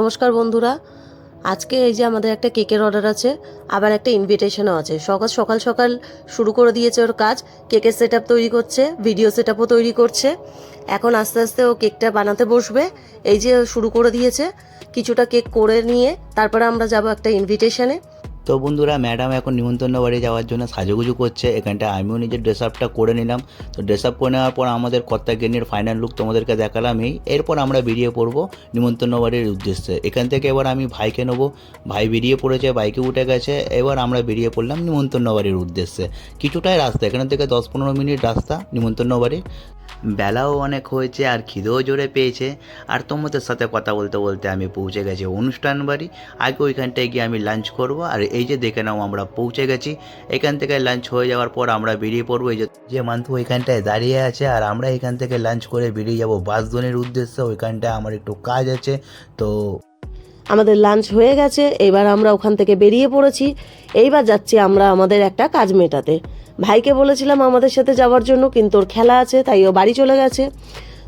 নমস্কার বন্ধুরা। আজকে এই যে আমাদের একটা কেকের অর্ডার আছে, আবার একটা ইনভিটেশনও আছে। সকাল সকাল সকাল শুরু করে দিয়েছে ওর কাজ। কেকের সেট তৈরি করছে ভিডিও সেট তৈরি করছে। এখন আস্তে আস্তে ও কেকটা বানাতে বসবে। এই যে শুরু করে দিয়েছে, কিছুটা কেক করে নিয়ে তারপরে আমরা যাব একটা ইনভিটেশনে তো বন্ধুরা ম্যাডাম এখন নিমন্ত্রণ বাড়ি যাওয়ার জন্য সাজুগুজু করছে। এখানটা আমিও নিজের ড্রেস আপটা করে নিলাম। তো ড্রেস আপ করে নেওয়ার পর আমাদের কর্তা গেনির ফাইনাল লুক তোমাদেরকে দেখালাম এই। এরপর আমরা বেরিয়ে পড়ব নিমন্ত্রণ বাড়ির উদ্দেশ্যে। এখান থেকে এবার আমি ভাইকে নেব। ভাই বেরিয়ে পড়েছে, বাইকে উঠে গেছে। এবার আমরা বেরিয়ে পড়লাম নিমন্ত্রণ বাড়ির উদ্দেশ্যে। কিছুটাই রাস্তা, এখান থেকে দশ পনেরো মিনিট রাস্তা নিমন্ত্রণ বাড়ি বেলাও অনেক হয়েছে আর খিদেও জোরে পেয়েছে। আর তোমাদের সাথে কথা বলতে বলতে আমি পৌঁছে গেছি অনুষ্ঠান বাড়ি। আগে ওইখানটায় গিয়ে আমি লাঞ্চ করব আর এই যে দেখে নাও, আমরা পৌঁছে গেছি। এখান থেকে লাঞ্চ হয়ে যাওয়ার পর আমরা বেরিয়ে পড়ব। এই যে মান্তু ওইখানটায় দাঁড়িয়ে আছে, আর আমরা এখান থেকে লাঞ্চ করে বেরিয়ে যাব বাসদনের উদ্দেশ্যে। ওইখানটায় আমার একটু কাজ আছে, তো আমাদের লাঞ্চ হয়ে গেছে, এবার আমরা ওখান থেকে বেরিয়ে পড়েছি। এইবার যাচ্ছি আমরা আমাদের একটা কাজ মেটাতে। ভাইকে বলেছিলাম আমাদের সাথে যাওয়ার জন্য, কিন্তু ওর খেলা আছে, তাই ও বাড়ি চলে গেছে।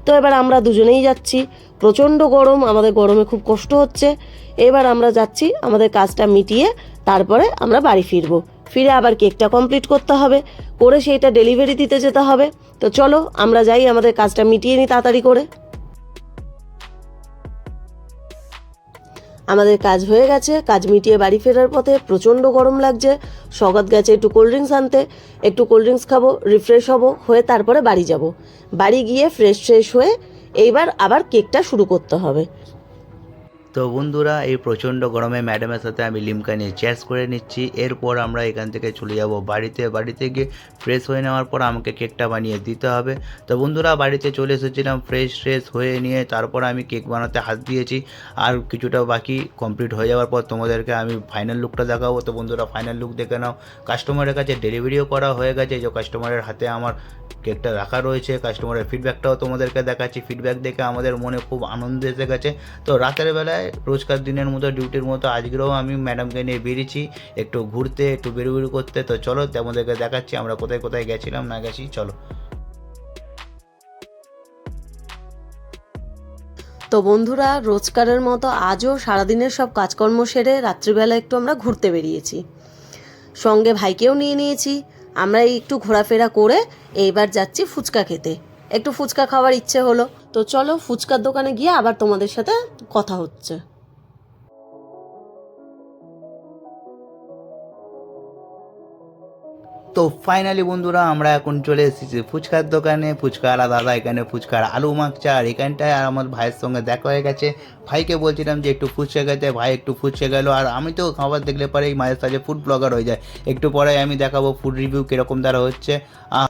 তো এবার আমরা দুজনেই যাচ্ছি। প্রচণ্ড গরম, আমাদের গরমে খুব কষ্ট হচ্ছে। এবার আমরা যাচ্ছি, আমাদের কাজটা মিটিয়ে তারপরে আমরা বাড়ি ফিরবো। ফিরে আবার কেকটা কমপ্লিট করতে হবে, করে সেইটা ডেলিভারি দিতে যেতে হবে। তো চলো, আমরা যাই, আমাদের কাজটা মিটিয়ে নিই তাড়াতাড়ি করে। আমাদের কাজ হয়ে গেছে, কাজ মিটিয়ে বাড়ি ফেরার পথে প্রচণ্ড গরম লাগছে। সগত গেছে একটু কোল্ড ড্রিঙ্কস আনতে, একটু কোল্ড ড্রিঙ্কস খাব রিফ্রেশ হব, হয়ে তারপরে বাড়ি যাব। বাড়ি গিয়ে ফ্রেশ ফ্রেশ হয়ে এইবার আবার কেকটা শুরু করতে হবে। তো বন্ধুরা, এই প্রচণ্ড গরমে ম্যাডামের সাথে আমি লিমকা নিয়ে চ্যাস করে নিচ্ছি। এরপর আমরা এখান থেকে চলে যাব বাড়িতে। বাড়িতে গিয়ে ফ্রেশ হয়ে নেওয়ার পর আমাকে কেকটা বানিয়ে দিতে হবে। তো বন্ধুরা, বাড়িতে চলে এসেছিলাম ফ্রেশ ফ্রেশ হয়ে নিয়ে তারপর আমি কেক বানাতে হাত দিয়েছি। আর কিছুটা বাকি কমপ্লিট হয়ে যাওয়ার পর তোমাদেরকে আমি ফাইনাল লুকটা দেখাবো। তো বন্ধুরা ফাইনাল লুক দেখে নাও। কাস্টমারের কাছে ডেলিভারিও করা হয়ে গেছে। যে কাস্টমারের হাতে আমার কেকটা রাখা রয়েছে কাস্টমারের ফিডব্যাকটাও তোমাদেরকে দেখাচ্ছি। ফিডব্যাক দেখে আমাদের মনে খুব আনন্দ এসে গেছে। তো রাতের বেলায় রোজকার দিনের মতো ডিউটির মতো আজকেও আমি ম্যাডামকে নিয়ে বেরিয়েছি, একটু ঘুরতে, একটু বেরু বেরু করতে। তো চলো, তোমাদেরকে দেখাচ্ছি আমরা কোথায় কোথায় গেছিলাম, না গেছি, চলো। তো বন্ধুরা, রোজকারের মতো আজও সারাদিনের সব কাজকর্ম সেরে রাত্রিবেলা একটু আমরা ঘুরতে বেরিয়েছি। সঙ্গে ভাইকেও নিয়ে নিয়েছি। আমরা একটু ঘোরাফেরা করে এইবার যাচ্ছি ফুচকা খেতে। একটু ফুচকা খাওয়ার ইচ্ছে হলো। তো চলো, ফুচকার দোকানে গিয়ে আবার তোমাদের সাথে কথা হচ্ছে। তো ফাইনালি বন্ধুরা, আমরা এখন চলে এসেছি ফুচকার দোকানে। ফুচকা ফুচকাওয়ালা দাদা এখানে ফুচকার আলু মাখছে আর এখানটায় আর আমার ভাইয়ের সঙ্গে দেখা হয়ে গেছে। ভাইকে বলছিলাম যে একটু ফুচকা খেতে, ভাই একটু ফুচকা গেল আর আমি তো খাবার দেখলে পরে এই মাঝে সাঝে ফুড ব্লগার হয়ে যায়। একটু পরে আমি দেখাবো ফুড রিভিউ কীরকম দ্বারা হচ্ছে।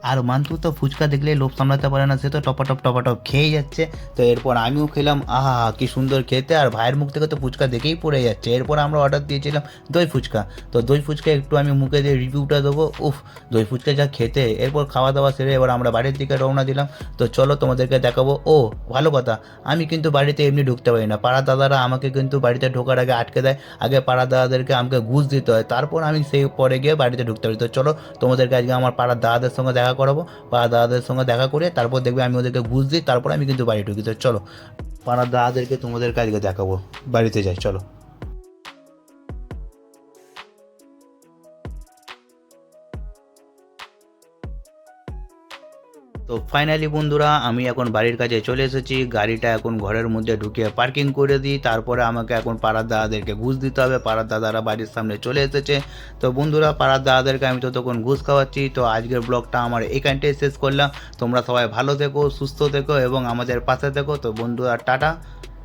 আর মান্তু তো ফুচকা দেখলে লোভ সামলাতে পারে না, সে তো টপাটপ টপাটপ খেয়ে যাচ্ছে। তো এরপর আমিও খেলাম, আহা, কি সুন্দর খেতে। আর ভাইয়ের মুখ থেকে তো ফুচকা দেখেই পড়ে যাচ্ছে। এরপর আমরা অর্ডার দিয়েছিলাম দই ফুচকা। তো দই ফুচকা একটু আমি মুখে দিয়ে রিভিউটা দেবো। উফ, দই ফুচকা যা খেতে। এরপর খাওয়া দাওয়া সেরে এবার আমরা বাড়ির দিকে রওনা দিলাম। তো চলো তোমাদেরকে দেখাবো। ও, ভালো কথা। আমি কিন্তু বাড়িতে এমনি ঢুকতে পারি না। পাড়া দাদারা আমাকে কিন্তু বাড়িতে ঢোকার আগে আটকে দেয়। আগে পাড়া দাদাদেরকে আমাকে ঘুষ দিতে হয়। তারপর আমি সেই পরে গিয়ে বাড়িতে ঢুকতে পারি। তো চলো, তোমাদেরকে আজকে আমার পাড়ার দাদাদের সঙ্গে দেখা করাবো। পাড়া দাদাদের সঙ্গে দেখা করে তারপর দেখবে আমি ওদেরকে ঘুষ দিই। তারপর আমি কিন্তু বাড়ি ঢুকি। তো চলো পাড়ার দাদাদেরকে তোমাদেরকে আজকে দেখাবো। বাড়িতে যাই, চলো। তো ফাইনালি বন্ধুরা, আমি এখন বাড়ির কাছে চলে এসেছি। গাড়িটা এখন ঘরের মধ্যে ঢুকিয়ে পার্কিং করে দিই। তারপরে আমাকে এখন পাড়ার দাদাদেরকে ঘুষ দিতে হবে। পাড়ার দাদারা বাড়ির সামনে চলে এসেছে। তো বন্ধুরা, পাড়ার দাদাদেরকে আমি তো তখন ঘুষ খাওয়াচ্ছি। তো আজকের ব্লগটা আমার এখানটায় শেষ করলাম। তোমরা সবাই ভালো থেকো, সুস্থ থেকো এবং আমাদের পাশে থেকো। তো বন্ধুরা, টাটা।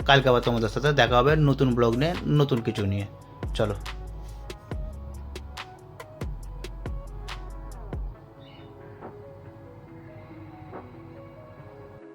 কালকে আবার তোমাদের সাথে দেখা হবে নতুন ব্লগ নিয়ে, নতুন কিছু নিয়ে। চলো।